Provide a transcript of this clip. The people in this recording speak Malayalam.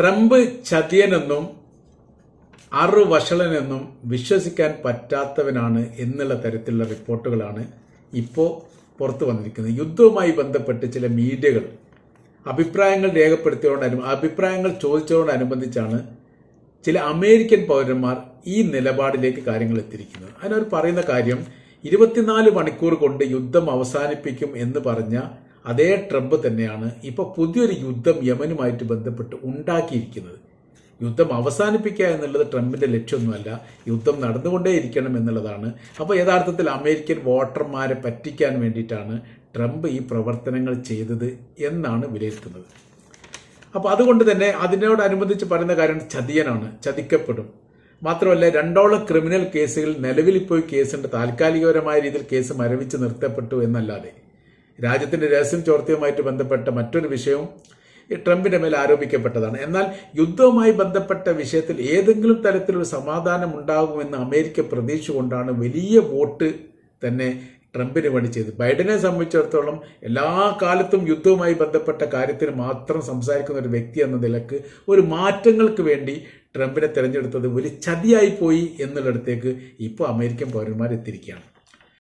ട്രംപ് ചതിയനെന്നും അറു വഷളനെന്നും വിശ്വസിക്കാൻ പറ്റാത്തവനാണ് എന്നുള്ള തരത്തിലുള്ള റിപ്പോർട്ടുകളാണ് ഇപ്പോൾ പുറത്തു വന്നിരിക്കുന്നത്. യുദ്ധവുമായി ബന്ധപ്പെട്ട് ചില മീഡിയകൾ അഭിപ്രായങ്ങൾ രേഖപ്പെടുത്തിയതോടനു അഭിപ്രായങ്ങൾ ചോദിച്ചതോടനുബന്ധിച്ചാണ് ചില അമേരിക്കൻ പൗരന്മാർ ഈ നിലപാടിലേക്ക് കാര്യങ്ങൾ എത്തിയിരിക്കുന്നത്. അതിനവർ പറയുന്ന കാര്യം ഇരുപത്തിനാല് മണിക്കൂർ കൊണ്ട് യുദ്ധം അവസാനിപ്പിക്കും എന്ന് പറഞ്ഞ അതേ ട്രംപ് തന്നെയാണ് ഇപ്പോൾ പുതിയൊരു യുദ്ധം യമനുമായിട്ട് ബന്ധപ്പെട്ട് ഉണ്ടാക്കിയിരിക്കുന്നത്. യുദ്ധം അവസാനിപ്പിക്കുക എന്നുള്ളത് ട്രംപിന്റെ ലക്ഷ്യമൊന്നുമല്ല. യുദ്ധം നടന്നുകൊണ്ടേ ഇരിക്കണം എന്നുള്ളതാണ്. അപ്പോൾ യഥാർത്ഥത്തിൽ അമേരിക്കൻ വോട്ടർമാരെ പറ്റിക്കാൻ വേണ്ടിയിട്ടാണ് ട്രംപ് ഈ പ്രവർത്തനങ്ങൾ ചെയ്തത് എന്നാണ് വിലയിരുത്തുന്നത്. അപ്പോൾ അതുകൊണ്ട് തന്നെ അതിനോടനുബന്ധിച്ച് പറയുന്ന കാര്യം ചതിയനാണ് ചതിക്കപ്പെടും. മാത്രമല്ല രണ്ടോളം ക്രിമിനൽ കേസുകൾ നിലവിൽ ഇപ്പോൾ കേസുണ്ട് താൽക്കാലികപരമായ രീതിയിൽ കേസ് മരവിച്ച് നിർത്തപ്പെട്ടു എന്നല്ലാതെ രാജ്യത്തിന്റെ രഹസ്യം ചോർത്തിയുമായിട്ട് ബന്ധപ്പെട്ട മറ്റൊരു വിഷയവും ട്രംപിന്റെ മേൽ ആരോപിക്കപ്പെട്ടതാണ്. എന്നാൽ യുദ്ധവുമായി ബന്ധപ്പെട്ട വിഷയത്തിൽ ഏതെങ്കിലും തരത്തിലൊരു സമാധാനം ഉണ്ടാകുമെന്ന് അമേരിക്ക പ്രതീക്ഷിച്ചുകൊണ്ടാണ് വലിയ വോട്ട് തന്നെ ട്രംപിന് വേണ്ടി ചെയ്തത്. ബൈഡനെ സംബന്ധിച്ചിടത്തോളം എല്ലാ കാലത്തും യുദ്ധവുമായി ബന്ധപ്പെട്ട കാര്യത്തിന് മാത്രം സംസാരിക്കുന്ന ഒരു വ്യക്തി എന്ന നിലയ്ക്ക് ഒരു മാറ്റങ്ങൾക്ക് വേണ്ടി ട്രംപിനെ തിരഞ്ഞെടുത്തത് വലിയ ചതിയായി പോയി എന്നുള്ളിടത്തേക്ക് ഇപ്പോൾ അമേരിക്കൻ പൗരന്മാർ എത്തിയിരിക്കുകയാണ്